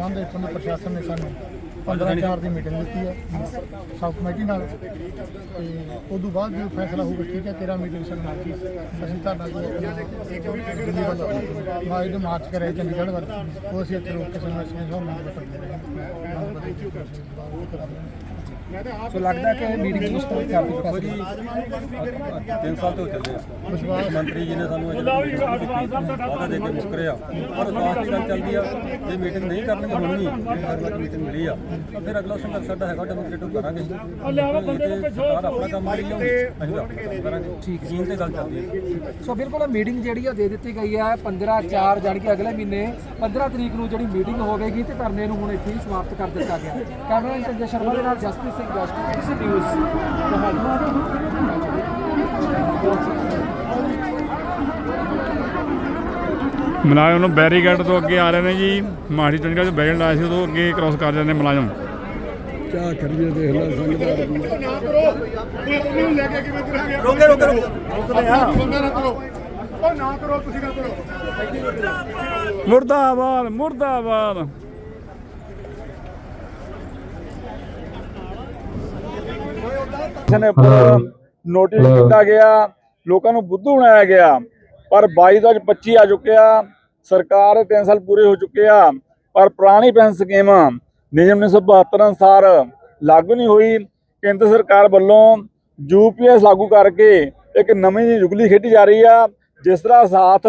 ਸੰਬੰਧ ਇੱਥੋਂ ਦੇ ਪ੍ਰਸ਼ਾਸਨ ਨੇ ਸਾਨੂੰ 15 ਚਾਰ ਦੀ ਮੀਟਿੰਗ ਦਿੱਤੀ ਹੈ ਸਬ ਕਮੇਟੀ ਨਾਲ। ਤੇ ਉਸ ਤੋਂ ਬਾਅਦ ਜੋ ਫੈਸਲਾ ਹੋਊਗਾ ਠੀਕ ਹੈ ਤੇਰਾ ਮੀਟਿੰਗ ਸਾਨੂੰ ਕੀ ਅਸੀਂ ਤੁਹਾਡਾ ਜੋ ਦਿੱਲੀ ਵੱਲੋਂ ਮਾਰਚ ਮਾਰਚ ਕਰਿਆ ਚੰਡੀਗੜ੍ਹ ਵੱਲ ਉਹ ਅਸੀਂ ਇੱਥੇ ਰੋਕ ਕੇ ਸਾਨੂੰ ਮੰਗ ਕਰਦੇ ਰਹੇ ਸੋ ਲੱਗਦਾ ਕਿ ਮੀਟਿੰਗ ਉਸ ਤਰ੍ਹਾਂ ਚੱਲਦੀ ਦੇਖੋ ਜੀ ਤਿੰਨ ਸਾਲ ਤੋਂ ਚੱਲੇ ਆ ਵਿਸ਼ਵਾਸ। ਮੰਤਰੀ ਜੀ ਨੇ ਸਾਨੂੰ ਅਜੇ ਵਾਅਦਾ ਦੇ ਕੇ ਮੁੱਕਰਿਆ ਪਰ ਵਿਸ਼ਵਾਸ ਦੀ ਗੱਲ ਚੱਲਦੀ ਆ। ਜੇ ਮੀਟਿੰਗ ਨਹੀਂ ਕਰਨਗੇ ਹੁਣ ਵੀ ਅਗਲਾ ਮੀਟਿੰਗ ਮਿਲੀ ਆ। ਫਿਰ ਅਗਲਾ ਸੰਘਰਸ਼ ਸਾਡਾ ਹੈਗਾ ਡੈਮੋਕ੍ਰੇਟਿਵ ਕਰਾਂਗੇ। ਸਰਕਾਰ ਆਪਣਾ ਕੰਮ ਕਰੀ ਜਾਊਗੀ ਅਸੀਂ ਆਪਣਾ ਕੰਮ ਕਰਾਂਗੇ। ਠੀਕ ਜੀਨ ਤੇ ਗੱਲ ਚੱਲਦੀ ਹੈ ਸੋ ਬਿਲਕੁਲ ਮੀਟਿੰਗ ਜਿਹੜੀ ਆ ਦੇ ਦਿੱਤੀ ਗਈ ਹੈ 15 4 ਜਾਣੀ ਕਿ ਅਗਲੇ ਮਹੀਨੇ 15 ਤਰੀਕ ਨੂੰ ਜਿਹੜੀ ਮੀਟਿੰਗ ਹੋਵੇਗੀ ਤੇ ਧਰਨੇ ਨੂੰ ਹੁਣ ਇੱਥੇ ਹੀ ਸਮਾਪਤ ਕਰ ਦਿੱਤਾ ਗਿਆ। ਕੈਮਰਾਮੈਨ ਸੰਜੇ ਸ਼ਰਮਾ ਦੇ ਨਾਲ ਜਸਪ੍ਰੀਤ ਜਸਟਿਸ ਨਿਊਜ਼ ਮੁਲਾਜ਼ਮ ਨੂੰ ਬੈਰੀਕੇਡ ਤੋਂ ਅੱਗੇ ਆ ਰਹੇ ਨੇ ਜੀ। ਮਾੜੀ ਚੰਗਾ ਜੋ ਬੈਰੀਕੇਡ ਲਾਇਆ ਸੀ ਉਦੋਂ ਅੱਗੇ ਕ੍ਰਾਸ ਕਰ ਜਾਂਦੇ ਮੁਲਾਜ਼ਮ। ਕਿਆ ਕਰੀਏ ਦੇਖ ਲੈ ਸੰਗਤ ਰੋਕੇ ਰੋਕੇ ਰੋਕੇ ਉਹ ਨਾ ਕਰੋ ਤੁਸੀਂ ਨਾ ਕਰੋ। ਮੁਰਦਾਬਾਦ ਮੁਰਦਾਬਾਦ। ਨੇ ਨੋਟਿਸ ਕੀਤਾ ਗਿਆ ਲੋਕਾਂ ਨੂੰ ਬੁੱਧੂ ਬਣਾਇਆ ਗਿਆ। ਪਰ 22 ਤੋਂ ਅੱਜ 25 ਆ ਚੁੱਕਿਆ ਸਰਕਾਰ ਦੇ 3 ਸਾਲ ਪੂਰੇ ਹੋ ਚੁੱਕੇ ਆ ਪਰ ਪੁਰਾਣੀ ਪੈਨਸ਼ਨ ਸਕੀਮ ਨਿਯਮ 1972 ਅਨੁਸਾਰ ਲਾਗੂ ਨਹੀਂ ਹੋਈ। ਕੇਂਦਰ ਸਰਕਾਰ ਵੱਲੋਂ ਯੂਪੀਐਸ ਲਾਗੂ ਕਰਕੇ ਇੱਕ ਨਵੀਂ ਜੁਗਲੀ ਖੇਡੀ ਜਾ ਰਹੀ ਆ ਜਿਸ ਦਾ ਸਾਥ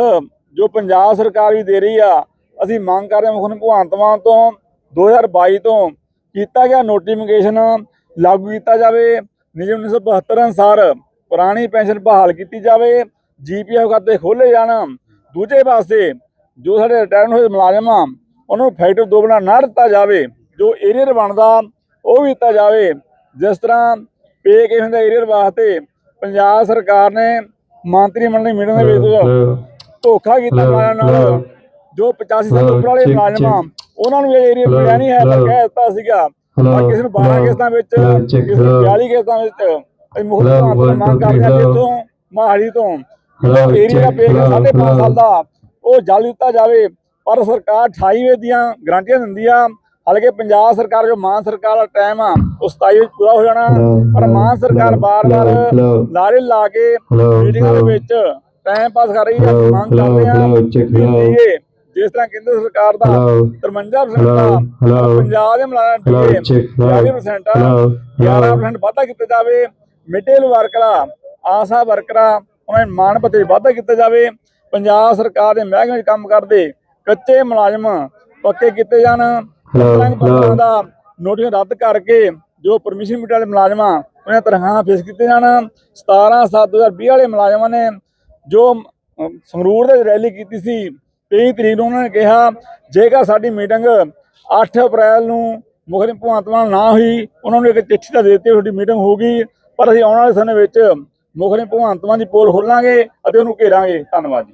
ਜੋ ਪੰਜਾਬ ਸਰਕਾਰ ਵੀ ਦੇ ਰਹੀ ਆ ਅਸੀਂ ਮੰਗ ਕਰ ਰਹੇ ਹਾਂ ਮੁੱਖ ਮੰਤਰੀ ਭਗਵੰਤ ਮਾਨ ਤੋਂ 2022 ਤੋਂ ਕੀਤਾ ਗਿਆ ਨੋਟੀਫਿਕੇਸ਼ਨ ਲਾਗੂ ਕੀਤਾ ਜਾਵੇ। ਨਿਯਮ 1972 ਅਨੁਸਾਰ ਪੁਰਾਣੀ ਪੈਨਸ਼ਨ ਬਹਾਲ ਕੀਤੀ ਜਾਵੇ ਜੀਪੀਐਫ ਖਾਤੇ ਖੋਲੇ ਜਾਣ। ਦੂਜੇ ਪਾਸੇ ਜੋ ਸਾਡੇ ਰਿਟਾਇਰ ਹੋਏ ਮੁਲਾਜ਼ਮ ਆ ਉਹਨਾਂ ਨੂੰ ਫੈਕਟਰ ਦੋ ਬਣਾ ਨਾ ਦਿੱਤਾ ਜਾਵੇ ਜੋ ਏਰੀਅਰ ਬਣਦਾ ਉਹ ਵੀ ਦਿੱਤਾ ਜਾਵੇ। ਜਿਸ ਤਰ੍ਹਾਂ ਪੇ ਕੇ ਹੁੰਦਾ ਏਰੀਅਰ ਵਾਸਤੇ ਪੰਜਾਬ ਸਰਕਾਰ ਨੇ ਮੰਤਰੀ ਮੰਡਲ ਮੀਟਿੰਗ ਦੇ ਵਿੱਚ ਧੋਖਾ ਕੀਤਾ ਮੁਲਾਜ਼ਮਾਂ ਨਾਲ ਜੋ 85 ਸਾਲ ਉੱਪਰ ਵਾਲੇ ਮੁਲਾਜ਼ਮ ਆ ਉਹਨਾਂ ਨੂੰ ਇਹ ਏਰੀਆ ਮਿਲਿਆ ਨਹੀਂ ਹੈ ਤਾਂ ਕਹਿ ਦਿੱਤਾ ਸੀਗਾ। ਕਿਸੇ ਨੂੰ 12 ਕਿਸ਼ਤਾਂ ਵਿੱਚ ਕਿਸੇ ਨੂੰ 42 ਕਿਸ਼ਤਾਂ ਵਿੱਚ ਅਸੀਂ ਮੁੱਖ ਮੰਤਰੀ ਤੋਂ ਮੰਗ ਕਰਦੇ ਹਾਂ ਕਿ ਇੱਥੋਂ ਮਹਾਲੀ ਤੋਂ। ਏਰੀਆ ਪੇ ਸਾਢੇ ਪੰਜ ਸਾਲ ਦਾ ਉਹ ਜਲ ਦਿੱਤਾ ਜਾਵੇ। ਪਰ ਸਰਕਾਰ 28 ਵੇ ਦੀਆਂ ਗਰੰਟੀਆਂ ਦਿੰਦੀ ਆ। ਹਾਲਾਂਕਿ ਪੰਜਾਬ ਸਰਕਾਰ ਜੋ ਮਾਨ ਸਰਕਾਰ ਦਾ ਟਾਈਮ ਆ ਉਹ 27 ਵਿੱਚ ਪੂਰਾ ਹੋ ਜਾਣਾ। ਪਰ ਮਾਨ ਸਰਕਾਰ ਬਾਰ-ਬਾਰ ਲਾਰੇ ਲਾ ਕੇ ਮੀਟਿੰਗਾਂ ਦੇ ਵਿੱਚ ਟਾਈਮ ਪਾਸ ਕਰ ਰਹੀ ਹੈ ਮੰਗ ਕਰਦੇ ਆ ਜਿਸ ਤਰ੍ਹਾਂ ਕੇਂਦਰ ਸਰਕਾਰ ਦਾ 53% ਦਾ ਪੰਜਾਬ ਦੇ ਮੁਲਾਜ਼ਮ ਡੀਏ 40% ਆ। 11% ਵਾਧਾ ਕੀਤਾ ਜਾਵੇ। ਮਿਡਲ ਵਰਕਰਾਂ ਆਸਾ ਵਰਕਰਾਂ ਉਹਨਾਂ ਦੇ ਮਾਣ ਭੱਤੇ ਵਾਧਾ ਕੀਤਾ ਜਾਵੇ। ਪੰਜਾਬ ਸਰਕਾਰ ਦੇ ਮਹਿਕਮੇ 'ਚ ਕੰਮ ਕਰਦੇ ਕੱਚੇ ਮੁਲਾਜ਼ਮ ਪੱਕੇ ਕੀਤੇ ਜਾਣ। ਪੱਤਰਾਂ ਦਾ ਨੋਟਿਸ ਰੱਦ ਕਰਕੇ ਜੋ ਪਰਮਿਸ਼ਨ ਮੀਟਰ ਵਾਲੇ ਮੁਲਾਜ਼ਮਾਂ ਉਹਨਾਂ ਤਨਖਾਹਾਂ ਫੇਸ ਕੀਤੇ ਜਾਣ। 17 7 2020 ਵਾਲੇ ਮੁਲਾਜ਼ਮਾਂ ਨੇ ਜੋ ਸੰਗਰੂਰ ਦੇ ਵਿੱਚ ਰੈਲੀ ਕੀਤੀ ਸੀ। 23 ਤਰੀਕ ਨੂੰ ਉਹਨਾਂ ਨੇ ਕਿਹਾ, ਜੇਕਰ ਸਾਡੀ ਮੀਟਿੰਗ 8 ਅਪ੍ਰੈਲ ਨੂੰ ਮੁੱਖ ਭਗਵੰਤ ਮਾਨ ਨਾ ਹੋਈ, ਉਹਨਾਂ ਨੂੰ ਇੱਕ ਚਿੱਠੀ ਤਾਂ ਦੇ ਦਿੱਤੀ ਤੁਹਾਡੀ ਮੀਟਿੰਗ ਹੋਊਗੀ, ਪਰ ਅਸੀਂ ਆਉਣ ਵਾਲੇ ਸਮੇਂ ਵਿੱਚ ਮੁੱਖ ਭਗਵੰਤ ਮਾਨ ਦੀ ਪੋਲ ਖੋਲਾਂਗੇ ਅਤੇ ਉਹਨੂੰ ਘੇਰਾਂਗੇ। ਧੰਨਵਾਦ ਜੀ।